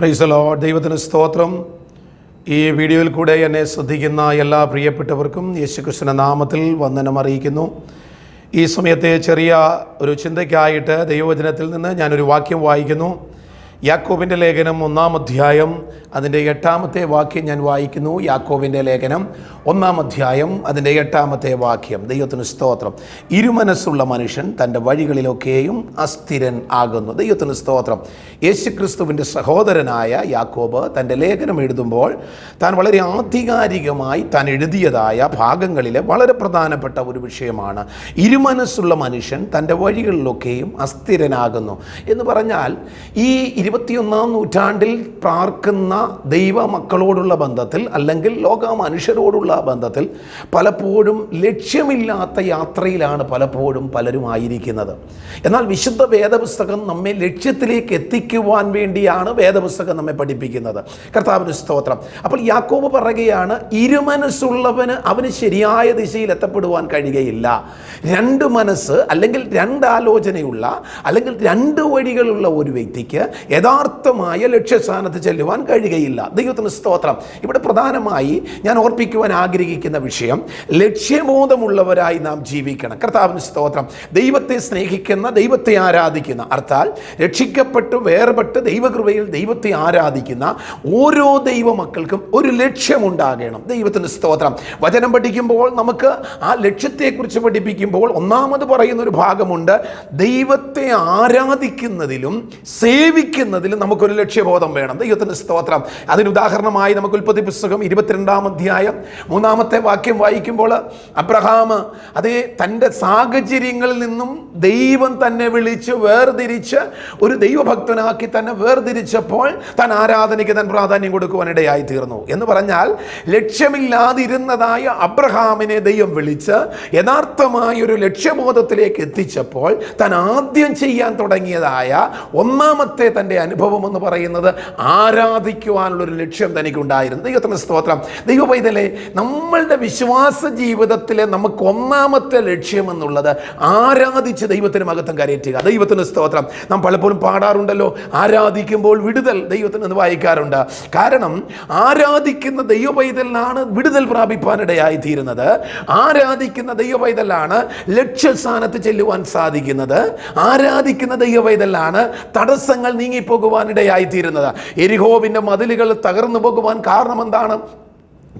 പ്രൈസലോ ദൈവത്തിന് സ്തോത്രം. ഈ വീഡിയോയിൽ കൂടെ എന്നെ ശ്രദ്ധിക്കുന്ന എല്ലാ പ്രിയപ്പെട്ടവർക്കും യേശുക്രിസ്തുവിന്റെ നാമത്തിൽ വന്ദനം അറിയിക്കുന്നു. ഈ സമയത്തെ ചെറിയ ഒരു ചിന്തയ്ക്കായിട്ട് ദൈവവചനത്തിൽ നിന്ന് ഞാനൊരു വാക്യം വായിക്കുന്നു. യാക്കോബിന്റെ ലേഖനം ഒന്നാം അധ്യായം അതിന്റെ എട്ടാമത്തെ വാക്യം ഞാൻ വായിക്കുന്നു. യാക്കോബിന്റെ ലേഖനം ഒന്നാം അധ്യായം അതിന്റെ എട്ടാമത്തെ വാക്യം. ദൈവത്തിന് സ്തോത്രം. ഇരുമനസ്സുള്ള മനുഷ്യൻ തന്റെ വഴികളിലൊക്കെയും അസ്ഥിരൻ ആകുന്നു. ദൈവത്തിന് സ്തോത്രം. യേശുക്രിസ്തുവിന്റെ സഹോദരനായ യാക്കോബ് തന്റെ ലേഖനം എഴുതുമ്പോൾ താൻ വളരെ ആധികാരികമായി താൻ എഴുതിയതായ ഭാഗങ്ങളിലെ വളരെ പ്രധാനപ്പെട്ട ഒരു വിഷയമാണ്. ഇരുമനസ്സുള്ള മനുഷ്യൻ തന്റെ വഴികളിലൊക്കെയും അസ്ഥിരനാകുന്നു. എന്ന് പറഞ്ഞാൽ ഈ ഇരുപത്തിയൊന്നാം നൂറ്റാണ്ടിൽ പ്രാർക്കുന്ന ദൈവ മക്കളോടുള്ള ബന്ധത്തിൽ അല്ലെങ്കിൽ ലോക മനുഷ്യരോടുള്ള ബന്ധത്തിൽ പലപ്പോഴും ലക്ഷ്യമില്ലാത്ത യാത്രയിലാണ് പലപ്പോഴും പലരും ആയിരിക്കുന്നത് എന്നാൽ വിശുദ്ധ വേദപുസ്തകം നമ്മെ ലക്ഷ്യത്തിലേക്ക് എത്തിക്കുവാൻ വേണ്ടിയാണ് വേദപുസ്തകം നമ്മെ പഠിപ്പിക്കുന്നത്. കർത്താവിന് സ്തോത്രം. അപ്പോൾ യാക്കോബ് പറയുകയാണ് ഇരുമനസ്സുള്ളവന് അവന് ശരിയായ ദിശയിൽ എത്തപ്പെടുവാൻ കഴിയുകയില്ല. രണ്ട് മനസ്സ് അല്ലെങ്കിൽ രണ്ടാലോചനയുള്ള അല്ലെങ്കിൽ രണ്ട് വഴികളുള്ള ഒരു വ്യക്തിക്ക് യഥാർത്ഥമായ ലക്ഷ്യസ്ഥാനത്ത് ചെല്ലുവാൻ കഴിയുകയില്ല. ദൈവത്തിന് സ്തോത്രം. ഇവിടെ പ്രധാനമായി ഞാൻ ഓർപ്പിക്കുവാൻ ആഗ്രഹിക്കുന്ന വിഷയം ലക്ഷ്യബോധമുള്ളവരായി നാം ജീവിക്കണം. കർത്താവിന് സ്തോത്രം. ദൈവത്തെ സ്നേഹിക്കുന്ന ദൈവത്തെ ആരാധിക്കുന്ന അർത്ഥാൽ രക്ഷിക്കപ്പെട്ട് വേർപെട്ട് ദൈവകൃപയിൽ ദൈവത്തെ ആരാധിക്കുന്ന ഓരോ ദൈവമക്കൾക്കും ഒരു ലക്ഷ്യമുണ്ടാകണം. ദൈവത്തിന് സ്തോത്രം. വചനം പഠിക്കുമ്പോൾ നമുക്ക് ആ ലക്ഷ്യത്തെക്കുറിച്ച് പഠിപ്പിക്കുമ്പോൾ ഒന്നാമത് പറയുന്ന ഒരു ഭാഗമുണ്ട്. ദൈവത്തെ ആരാധിക്കുന്നതിലും സേവിക്കുന്നതിലും നമുക്കൊരു ലക്ഷ്യബോധം വേണം. ദൈവത്തിന്റെ സ്തോത്രം. അതിന് ഉദാഹരണമായി നമുക്ക് ഉൽപ്പത്തി പുസ്തകം ഇരുപത്തിരണ്ടാം അധ്യായം മൂന്നാമത്തെ വാക്യം വായിക്കുമ്പോൾ അബ്രഹാം അതേ തന്റെ സാഹചര്യങ്ങളിൽ നിന്നും ദൈവം തന്നെ വിളിച്ച് വേർതിരിച്ച് ഒരു ദൈവഭക്തനാക്കി തന്നെ വേർതിരിച്ചപ്പോൾ താൻ ആരാധനയ്ക്ക് താൻ പ്രാധാന്യം കൊടുക്കുവാനിടയായി തീർന്നു. എന്ന് പറഞ്ഞാൽ ലക്ഷ്യമില്ലാതിരുന്നതായ അബ്രഹാമിനെ ദൈവം വിളിച്ച് യഥാർത്ഥമായ ഒരു ലക്ഷ്യബോധത്തിലേക്ക് എത്തിച്ചപ്പോൾ താൻ ആദ്യം ചെയ്യാൻ തുടങ്ങിയതായ ഒന്നാമത്തെ തന്റെ അനുഭവം എന്ന് പറയുന്നത് ആരാധിക്കുവാനുള്ളൊരു ലക്ഷ്യം തനിക്കുണ്ടായിരുന്നു. ദൈവത്തിന് സ്തോത്രം. ദൈവ പൈതലെ നമ്മളുടെ വിശ്വാസ ജീവിതത്തിലെ നമുക്ക് ഒന്നാമത്തെ ലക്ഷ്യം എന്നുള്ളത് ആരാധിച്ച് ദൈവത്തിന് മകത്വം കരയറ്റുക. ദൈവത്തിന് സ്തോത്രം. നാം പലപ്പോഴും പാടാറുണ്ടല്ലോ. ആരാധിക്കുമ്പോൾ വിടുതൽ ദൈവത്തിന് വായിക്കാറുണ്ട്. കാരണം ആരാധിക്കുന്ന ദൈവ പൈതലിനാണ് വിടുതൽ പ്രാപിപ്പാനിടയായി തീരുന്നത് ആരാധിക്കുന്ന ദൈവ പൈതലാണ് ലക്ഷ്യസ്ഥാനത്ത് ചെല്ലുവാൻ സാധിക്കുന്നത്. ആരാധിക്കുന്ന ദൈവ പൈതലാണ് തടസ്സങ്ങൾ നീങ്ങിപ്പോകുവാനിടയായി തീരുന്നത് എരിഹോവിന്റെ മതിലുകൾ തകർന്നു പോകുവാൻ കാരണം എന്താണ്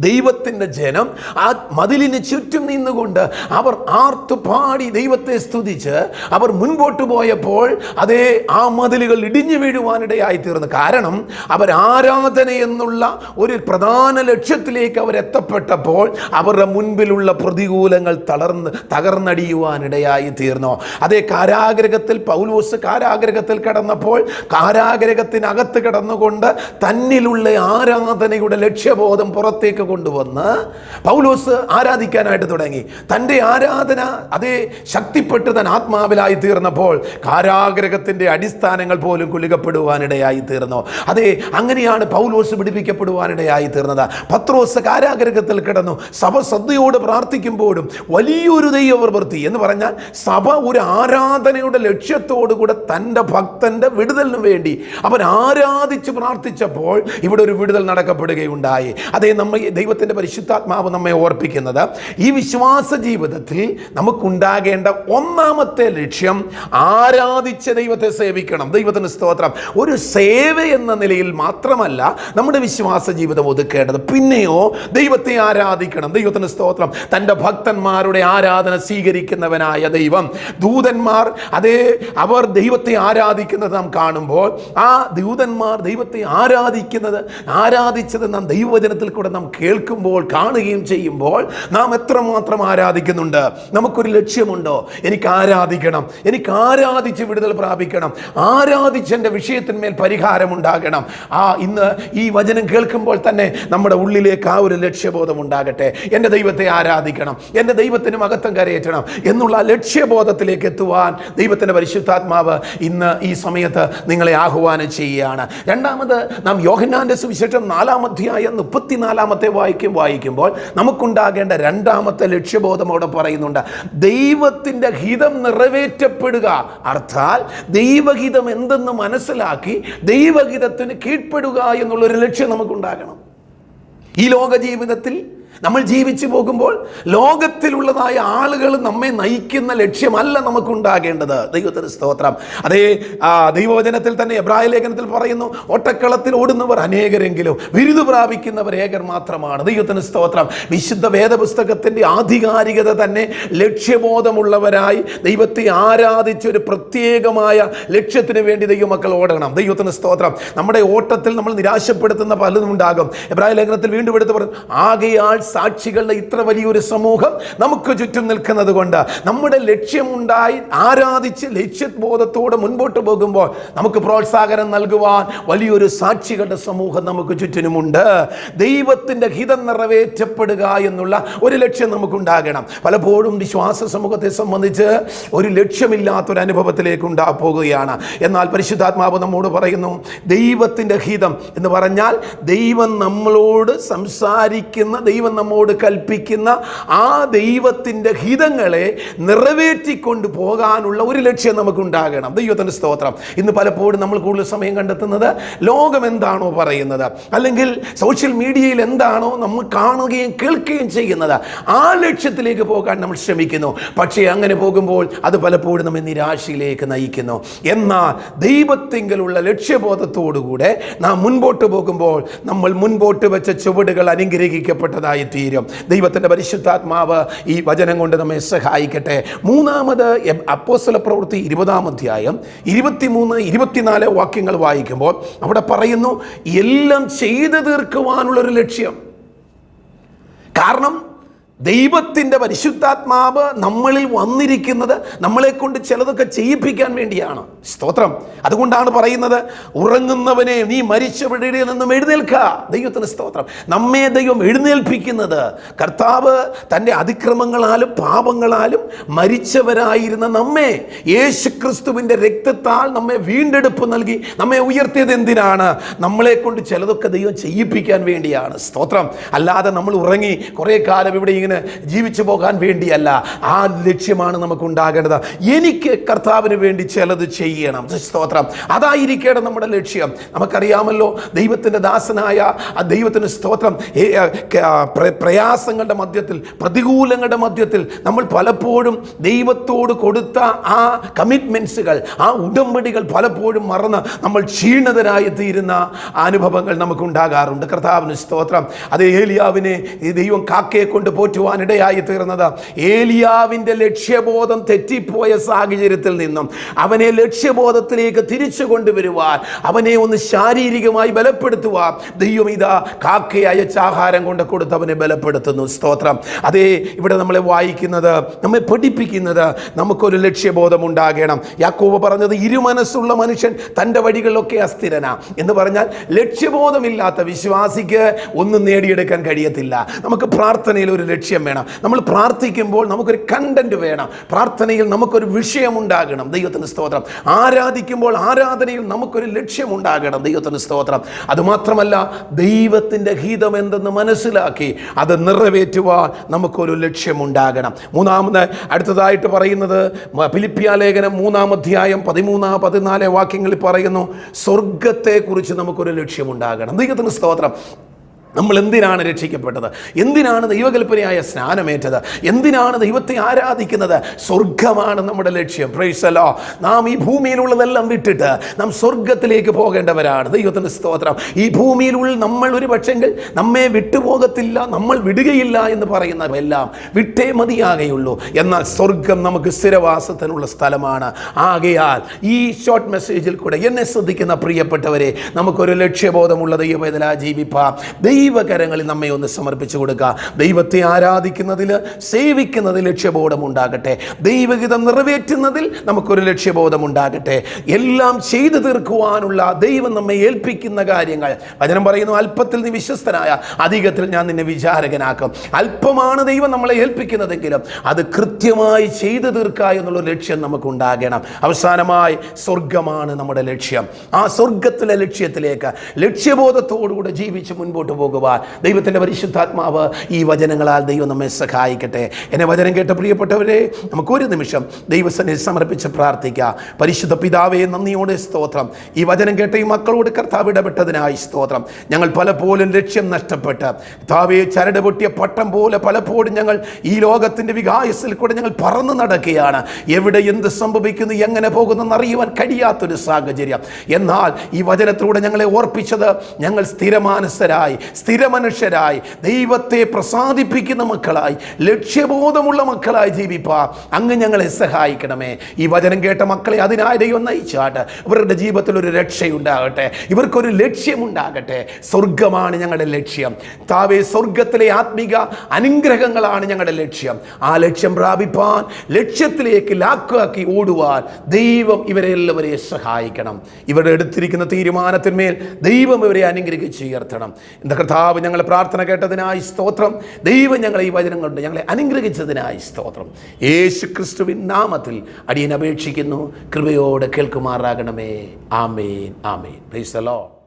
ദൈവത്തിന്റെ ജനം ആ മതിലിന് ചുറ്റും നിന്നുകൊണ്ട് അവർ ആർത്തു പാടി ദൈവത്തെ സ്തുതിച്ച് അവർ മുൻപോട്ട് പോയപ്പോൾ അതേ ആ മതിലുകൾ ഇടിഞ്ഞു വീഴുവാനിടയായി തീർന്നു കാരണം അവർ ആരാധന എന്നുള്ള ഒരു പ്രധാന ലക്ഷ്യത്തിലേക്ക് അവരെത്തപ്പെട്ടപ്പോൾ അവരുടെ മുൻപിലുള്ള പ്രതികൂലങ്ങൾ തളർന്ന് തകർന്നടിയുവാനിടയായി തീർന്നു അതേ കാരാഗ്രഹത്തിൽ പൗലോസ് കാരാഗ്രഹത്തിൽ കടന്നപ്പോൾ കാരാഗ്രഹത്തിനകത്ത് കിടന്നുകൊണ്ട് തന്നിലുള്ള ആരാധനയുടെ ലക്ഷ്യബോധം പുറത്തേക്ക് കൊണ്ടുവന്ന് പൗലോസ് ആരാധിക്കാനായിട്ട് തുടങ്ങി. തന്റെ ആരാധന അതേ ശക്തിപ്പെട്ട് തൻ ആത്മാവിലായി തീർന്നപ്പോൾ കാരാഗ്രഹത്തിന്റെ അടിസ്ഥാനങ്ങൾ പോലും കുലുകപ്പെടുവാനിടയായി തീർന്നു. അതെ അങ്ങനെയാണ് പൗലോസ് പിടിപ്പിക്കപ്പെടുവാനിടയായി തീർന്നത്. പത്രോസ് കാരാഗ്രഹത്തിൽ കിടന്നു. സഭ ശ്രദ്ധയോട് പ്രാർത്ഥിക്കുമ്പോഴും വലിയൊരു ദൈവപ്രവൃത്തി എന്ന് പറഞ്ഞാൽ സഭ ഒരു ആരാധനയുടെ ലക്ഷ്യത്തോടു കൂടെ തന്റെ ഭക്തന്റെ വിടുതലിന് വേണ്ടി അവൻ ആരാധിച്ച് പ്രാർത്ഥിച്ചപ്പോൾ ഇവിടെ ഒരു വിടുതൽ നടക്കപ്പെടുകയുണ്ടായി. അതേ നമ്മ ദൈവത്തിന്റെ പരിശുദ്ധാത്മാവ് നമ്മെ ഓർപ്പിക്കുന്നത്. ഈ വിശ്വാസ ജീവിതത്തിൽ നമുക്കുണ്ടാകേണ്ട ഒന്നാമത്തെ ലക്ഷ്യം ആരാധിച്ച ദൈവത്തെ സേവിക്കണം. ദൈവത്തിന് സ്തോത്രം. ഒരു സേവ എന്ന നിലയിൽ മാത്രമല്ല നമ്മുടെ വിശ്വാസ ജീവിതം ഒതുക്കേണ്ടത്. പിന്നെയോ ദൈവത്തെ ആരാധിക്കണം. ദൈവത്തിന് സ്തോത്രം. തന്റെ ഭക്തന്മാരുടെ ആരാധന സ്വീകരിക്കുന്നവനായ ദൈവം. ദൂതന്മാർ അതേ അവർ ദൈവത്തെ ആരാധിക്കുന്നത് നാം കാണുമ്പോൾ ആ ദൂതന്മാർ ദൈവത്തെ ആരാധിക്കുന്നത് ആരാധിച്ചത് നാം ദൈവവചനത്തിൽ കൂടെ നാം കേൾക്കുമ്പോൾ കാണുകയും ചെയ്യുമ്പോൾ നാം എത്രമാത്രം ആരാധിക്കുന്നുണ്ട്? നമുക്കൊരു ലക്ഷ്യമുണ്ടോ? എനിക്ക് ആരാധിക്കണം. എനിക്ക് ആരാധിച്ച് വിടുതൽ പ്രാപിക്കണം. ആരാധിച്ച് എന്റെ വിഷയത്തിന്മേൽ പരിഹാരമുണ്ടാകണം. ആ ഇന്ന് ഈ വചനം കേൾക്കുമ്പോൾ തന്നെ നമ്മുടെ ഉള്ളിലേക്ക് ആ ഒരു ലക്ഷ്യബോധം ഉണ്ടാകട്ടെ. എന്റെ ദൈവത്തെ ആരാധിക്കണം. എന്റെ ദൈവത്തിന് മഹത്വം കരയേറ്റണം എന്നുള്ള ലക്ഷ്യബോധത്തിലേക്ക് എത്തുവാൻ ദൈവത്തിന്റെ പരിശുദ്ധാത്മാവ് ഇന്ന് ഈ സമയത്ത് നിങ്ങളെ ആഹ്വാനം ചെയ്യുകയാണ്. രണ്ടാമത് നാം യോഹന്നാന്റെ സുവിശേഷം നാലാം മുപ്പത്തിനാലാമത്തെ വായിക്കും വായിക്കുമ്പോൾ നമുക്കുണ്ടാകേണ്ട രണ്ടാമത്തെ ലക്ഷ്യബോധം അവിടെ പറയുന്നുണ്ട്. ദൈവത്തിന്റെ ഹിതം നിറവേറ്റപ്പെടുക. അർത്ഥാൽ ദൈവഹിതം എന്തെന്ന് മനസ്സിലാക്കി ദൈവഹിതത്തിന് കീഴ്പ്പെടുക എന്നുള്ളൊരു ലക്ഷ്യം നമുക്കുണ്ടാകണം. ഈ ലോക ജീവിതത്തിൽ നമ്മൾ ജീവിച്ചു പോകുമ്പോൾ ലോകത്തിലുള്ളതായ ആളുകൾ നമ്മെ നയിക്കുന്ന ലക്ഷ്യമല്ല നമുക്കുണ്ടാകേണ്ടത്. ദൈവത്തിന് സ്തോത്രം. അതേ ദൈവവചനത്തിൽ തന്നെ എബ്രായ ലേഖനത്തിൽ പറയുന്നു ഒട്ടക്കളത്തിൽ ഓടുന്നവർ അനേകരെങ്കിലും ബിരുദ പ്രാപിക്കുന്നവർ ഏകർ മാത്രമാണ്. ദൈവത്തിന് സ്തോത്രം. വിശുദ്ധ വേദപുസ്തകത്തിന്റെ ആധികാരികത തന്നെ ലക്ഷ്യബോധമുള്ളവരായി ദൈവത്തെ ആരാധിച്ച ഒരു പ്രത്യേകമായ ലക്ഷ്യത്തിന് വേണ്ടി ദൈവമക്കൾ ഓടണം. ദൈവത്തിന് സ്തോത്രം. നമ്മുടെ ഓട്ടത്തിൽ നമ്മൾ നിരാശപ്പെടുത്തുന്ന പലതും ഉണ്ടാകും. എബ്രായ ലേഖനത്തിൽ വീണ്ടും എടുത്ത് പറഞ്ഞു ആകയാൽ സാക്ഷികളുടെ ഇത്ര വലിയൊരു സമൂഹം നമുക്ക് ചുറ്റും നിൽക്കുന്നത് കൊണ്ട് നമ്മുടെ ലക്ഷ്യമുണ്ടായി ആരാധിച്ച് ലക്ഷ്യബോധത്തോടെ മുൻപോട്ട് പോകുമ്പോൾ നമുക്ക് പ്രോത്സാഹനം നൽകുവാൻ വലിയൊരു സാക്ഷികളുടെ സമൂഹം നമുക്ക് ചുറ്റിനുമുണ്ട്. ദൈവത്തിന്റെ ഹിതം നിറവേറ്റപ്പെടുക എന്നുള്ള ഒരു ലക്ഷ്യം നമുക്കുണ്ടാകണം. പലപ്പോഴും വിശ്വാസ സമൂഹത്തെ സംബന്ധിച്ച് ഒരു ലക്ഷ്യമില്ലാത്തൊരു അനുഭവത്തിലേക്ക് ഉണ്ടാ പോകുകയാണ്. എന്നാൽ പരിശുദ്ധാത്മാവ് നമ്മോട് പറയുന്നു ദൈവത്തിന്റെ ഹിതം എന്ന് പറഞ്ഞാൽ ദൈവം നമ്മളോട് സംസാരിക്കുന്ന ദൈവം നമ്മോട് കൽപ്പിക്കുന്ന ആ ദൈവത്തിന്റെ ഹിതങ്ങളെ നിറവേറ്റിക്കൊണ്ട് പോകാനുള്ള ഒരു ലക്ഷ്യം നമുക്കുണ്ടാകണം. ദൈവത്തിന്റെ സ്തോത്രം. ഇന്ന് പലപ്പോഴും നമ്മൾ കൂടുതൽ സമയം കണ്ടെത്തുന്നത് ലോകം എന്താണോ പറയുന്നത്? അല്ലെങ്കിൽ സോഷ്യൽ മീഡിയയിൽ എന്താണോ നമ്മൾ കാണുകയും കേൾക്കുകയും ചെയ്യുന്നത്? ആ ലക്ഷ്യത്തിലേക്ക് പോകാൻ നമ്മൾ ശ്രമിക്കുന്നു. പക്ഷേ അങ്ങനെ പോകുമ്പോൾ അത് പലപ്പോഴും നമ്മെ നിരാശയിലേക്ക് നയിക്കുന്നു. എന്നാൽ ദൈവത്തെങ്കിലുള്ള ലക്ഷ്യബോധത്തോടുകൂടെ നാം മുൻപോട്ട് പോകുമ്പോൾ നമ്മൾ മുൻപോട്ട് വെച്ച ചുവടുകൾ അനുഗ്രഹിക്കപ്പെട്ടതായി തീരും ദൈവത്തിന്റെ പരിശുദ്ധാത്മാവ് ഈ വചനം കൊണ്ട് നമ്മെ സഹായിക്കട്ടെ. മൂന്നാമത് അപ്പോസ്തല പ്രവൃത്തി ഇരുപതാം അധ്യായം ഇരുപത്തിമൂന്ന് ഇരുപത്തിനാല് വാക്യങ്ങൾ വായിക്കുമ്പോൾ അവിടെ പറയുന്നു എല്ലാം ചെയ്തു തീർക്കുവാനുള്ളൊരു ലക്ഷ്യം. കാരണം ദൈവത്തിന്റെ പരിശുദ്ധാത്മാവ് നമ്മളിൽ വന്നിരിക്കുന്നത് നമ്മളെ കൊണ്ട് ചിലതൊക്കെ ചെയ്യിപ്പിക്കാൻ വേണ്ടിയാണ്. സ്തോത്രം. അതുകൊണ്ടാണ് പറയുന്നത് ഉറങ്ങുന്നവനെ നീ മരിച്ചവിടെ നിന്നും എഴുന്നേൽക്ക ദൈവത്തിന് സ്തോത്രം. നമ്മെ ദൈവം എഴുന്നേൽപ്പിക്കുന്നത് കർത്താവ് തന്റെ അതിക്രമങ്ങളാലും പാപങ്ങളാലും മരിച്ചവരായിരുന്ന നമ്മെ യേശു ക്രിസ്തുവിന്റെ രക്തത്താൽ നമ്മെ വീണ്ടെടുപ്പ് നൽകി നമ്മെ ഉയർത്തിയത് എന്തിനാണ്? നമ്മളെ കൊണ്ട് ചിലതൊക്കെ ദൈവം ചെയ്യിപ്പിക്കാൻ വേണ്ടിയാണ്. സ്തോത്രം. അല്ലാതെ നമ്മൾ ഉറങ്ങി കുറേ കാലം ഇവിടെ ഇങ്ങനെ ജീവിച്ചു പോകാൻ വേണ്ടിയല്ല. ആ ലക്ഷ്യമാണ് നമുക്ക് ഉണ്ടാകേണ്ടത് എനിക്ക് കർത്താവിന് വേണ്ടി ചിലത് ചെയ്യണം. സ്തോത്രം. അതായിരിക്കണം നമ്മുടെ ലക്ഷ്യം. നമുക്കറിയാമല്ലോ ദൈവത്തിന്റെ ദാസനായ ആ ദൈവത്തിന് സ്തോത്രം. പ്രയാസങ്ങളുടെ മധ്യത്തിൽ പ്രതികൂലങ്ങളുടെ മധ്യത്തിൽ നമ്മൾ പലപ്പോഴും ദൈവത്തോട് കൊടുത്ത ആ കമ്മിറ്റ്മെൻസുകൾ ആ ഉടമ്പടികൾ പലപ്പോഴും മറന്ന് നമ്മൾ ക്ഷീണിതരായി തീരുന്ന അനുഭവങ്ങൾ നമുക്കുണ്ടാകാറുണ്ട്. കർത്താവിന് സ്തോത്രം. അത് ഏലിയാവിനെ ഈ ദൈവം കാക്കയെ കൊണ്ട് പോറ്റുവാനിടയായി തീർന്നത് ഏലിയാവിന്റെ ലക്ഷ്യബോധം തെറ്റിപ്പോയ സാഹചര്യത്തിൽ നിന്നും അവനെ ലക്ഷ്യബോധത്തിലേക്ക് തിരിച്ചു കൊണ്ടുവരുവാൻ അവനെ ഒന്ന് ശാരീരികമായി ബലപ്പെടുത്തുവാൻ ദൈവം ഇതാ കാക്കയെ അയച്ച ആഹാരം കൊണ്ട് കൊടുത്ത് അവനെ ബലപ്പെടുത്തുന്നു. സ്തോത്രം. അതേ ഇവിടെ നമ്മളെ വായിക്കുന്നത് നമ്മെ പഠിപ്പിക്കുന്നത് നമുക്കൊരു ലക്ഷ്യബോധം ഉണ്ടാകണം. യാക്കോബ് പറഞ്ഞത് ഇരുമനസ്സുള്ള മനുഷ്യൻ തന്റെ വഴികളിലൊക്കെ അസ്ഥിരനാ എന്ന് പറഞ്ഞാൽ ലക്ഷ്യബോധമില്ലാത്ത വിശ്വാസിക്ക് ഒന്നും നേടിയെടുക്കാൻ കഴിയത്തില്ല. നമുക്ക് പ്രാർത്ഥനയിൽ ഒരു വേണം. നമ്മൾ പ്രാർത്ഥിക്കുമ്പോൾ നമുക്കൊരു കണ്ടന്റ് വേണം. പ്രാർത്ഥനയിൽ നമുക്കൊരു വിഷയം ഉണ്ടാകണം ദൈവത്തിന് സ്തോത്രം. ആരാധിക്കുമ്പോൾ ആരാധനയിൽ നമുക്കൊരു ലക്ഷ്യം ഉണ്ടാകണം ദൈവത്തിന് സ്തോത്രം. അതുമാത്രമല്ല ദൈവത്തിന്റെ ഹിതം എന്തെന്ന് മനസ്സിലാക്കി അത് നിറവേറ്റുവാൻ നമുക്കൊരു ലക്ഷ്യമുണ്ടാകണം. മൂന്നാമത് അടുത്തതായിട്ട് പറയുന്നത് ഫിലിപ്പിയ ലേഖനം മൂന്നാം അധ്യായം പതിമൂന്നാം പതിനാല് വാക്യങ്ങളിൽ പറയുന്നു സ്വർഗത്തെക്കുറിച്ച് നമുക്കൊരു ലക്ഷ്യമുണ്ടാകണം. ദൈവത്തിന് സ്തോത്രം. നമ്മൾ എന്തിനാണ് രക്ഷിക്കപ്പെട്ടത്? എന്തിനാണ് ദൈവകൽപ്പനയായ സ്നാനമേറ്റത്? എന്തിനാണ് ദൈവത്തെ ആരാധിക്കുന്നത്? സ്വർഗമാണ് നമ്മുടെ ലക്ഷ്യം. പ്രൈസലോ നാം ഈ ഭൂമിയിലുള്ളതെല്ലാം വിട്ടിട്ട് നാം സ്വർഗത്തിലേക്ക് പോകേണ്ടവരാണ്. ദൈവത്തിന്റെ സ്തോത്രം. ഈ ഭൂമിയിലുള്ള നമ്മൾ ഒരു പക്ഷെങ്കിൽ നമ്മെ വിട്ടുപോകത്തില്ല നമ്മൾ വിടുകയില്ല എന്ന് പറയുന്നവെല്ലാം വിട്ടേ മതിയാകെയുള്ളൂ. എന്നാൽ സ്വർഗം നമുക്ക് സ്ഥിരവാസത്തിനുള്ള സ്ഥലമാണ്. ആകയാൽ ഈ ഷോർട്ട് മെസ്സേജിൽ കൂടെ എന്നെ ശ്രദ്ധിക്കുന്ന പ്രിയപ്പെട്ടവരെ നമുക്കൊരു ലക്ഷ്യബോധമുള്ള ദൈവവേദന ജീവിപ്പാം. ദൈവകരങ്ങളിൽ നമ്മെ ഒന്ന് സമർപ്പിച്ചു കൊടുക്കുക ദൈവത്തെ ആരാധിക്കുന്നതിൽ സേവിക്കുന്നതിൽ ലക്ഷ്യബോധം ഉണ്ടാകട്ടെ ദൈവഹിതം നിറവേറ്റുന്നതിൽ നമുക്കൊരു ലക്ഷ്യബോധം ഉണ്ടാകട്ടെ എല്ലാം ചെയ്തു തീർക്കുവാനുള്ള ദൈവം നമ്മെ ഏൽപ്പിക്കുന്ന കാര്യങ്ങൾ. വചനം പറയുന്നു അല്പത്തിൽ നീ വിശ്വസ്തനായ അധികത്തിൽ ഞാൻ നിന്നെ വിചാരകനാക്കും. അല്പമാണ് ദൈവം നമ്മളെ ഏൽപ്പിക്കുന്നതെങ്കിലും അത് കൃത്യമായി ചെയ്തു തീർക്കുക എന്നുള്ള ലക്ഷ്യം നമുക്കുണ്ടാകണം. അവസാനമായി സ്വർഗമാണ് നമ്മുടെ ലക്ഷ്യം. ആ സ്വർഗത്തിലെ ലക്ഷ്യത്തിലേക്ക് ലക്ഷ്യബോധത്തോടുകൂടെ ജീവിച്ച് മുൻപോട്ട് പോകുക. പോകുവാൻ. ദൈവത്തിന്റെ പരിശുദ്ധാത്മാവ് ഈ വചനങ്ങളാൽ ദൈവം നമ്മെ സഹായിക്കട്ടെ. എന്നെ വചനം കേട്ട പ്രിയപ്പെട്ടവരെ നമുക്കൊരു നിമിഷം ദൈവസനെ സമർപ്പിച്ച് പ്രാർത്ഥിക്കാം. പരിശുദ്ധ പിതാവേ നന്ദിയോടെ സ്തോത്രം. ഈ വചനം കേട്ട ഈ മക്കളോട് കർത്താവ് ഇടപെട്ടതിനായി സ്തോത്രം. ഞങ്ങൾ പലപ്പോഴും ലക്ഷ്യം നഷ്ടപ്പെട്ട് കർത്താവെ ചരട് പൊട്ടിയ പട്ടം പോലെ പലപ്പോഴും ഞങ്ങൾ ഈ ലോകത്തിന്റെ വികായസിൽ കൂടെ ഞങ്ങൾ പറന്നു നടക്കുകയാണ്. എവിടെ എന്ത് സംഭവിക്കുന്നു എങ്ങനെ പോകുന്നെന്ന് അറിയുവാൻ കഴിയാത്തൊരു സാഹചര്യം. എന്നാൽ ഈ വചനത്തിലൂടെ ഞങ്ങളെ ഓർപ്പിച്ചത് ഞങ്ങൾ സ്ഥിരമാനസരായി സ്ഥിരമനുഷ്യരായി ദൈവത്തെ പ്രസാദിപ്പിക്കുന്ന മക്കളായി ലക്ഷ്യബോധമുള്ള മക്കളായി ജീവിപ്പാ. അങ്ങ് ഞങ്ങളെ സഹായിക്കണമേ. ഈ വചനം കേട്ട മക്കളെ അതിനായി ദൈവം നയിച്ചാട്ട് ഇവരുടെ ജീവിതത്തിൽ ഒരു രക്ഷയുണ്ടാകട്ടെ. ഇവർക്കൊരു ലക്ഷ്യമുണ്ടാകട്ടെ. സ്വർഗമാണ് ഞങ്ങളുടെ ലക്ഷ്യം. താവേ സ്വർഗത്തിലെ ആത്മിക അനുഗ്രഹങ്ങളാണ് ഞങ്ങളുടെ ലക്ഷ്യം. ആ ലക്ഷ്യം പ്രാപിപ്പാൻ ലക്ഷ്യത്തിലേക്ക് ലാക്കാക്കി ഓടുവാൻ ദൈവം ഇവരെ എല്ലാവരെയും സഹായിക്കണം. ഇവരുടെ എടുത്തിരിക്കുന്ന തീരുമാനത്തിന്മേൽ ദൈവം ഇവരെ അനുഗ്രഹിച്ച് ഉയർത്തണം. എന്താ കർത്താവ് ഞങ്ങളെ പ്രാർത്ഥന കേട്ടതിനായി സ്തോത്രം. ദൈവം ഞങ്ങളെ ഈ വചനം കൊണ്ട് ഞങ്ങളെ അനുഗ്രഹിച്ചതിനായി സ്തോത്രം. യേശു ക്രിസ്തുവിൻ നാമത്തിൽ അടിയൻ അപേക്ഷിക്കുന്നു. കൃപയോടെ കേൾക്കുമാറാകണമേ. ആമേൻ ആമേൻ. Please allow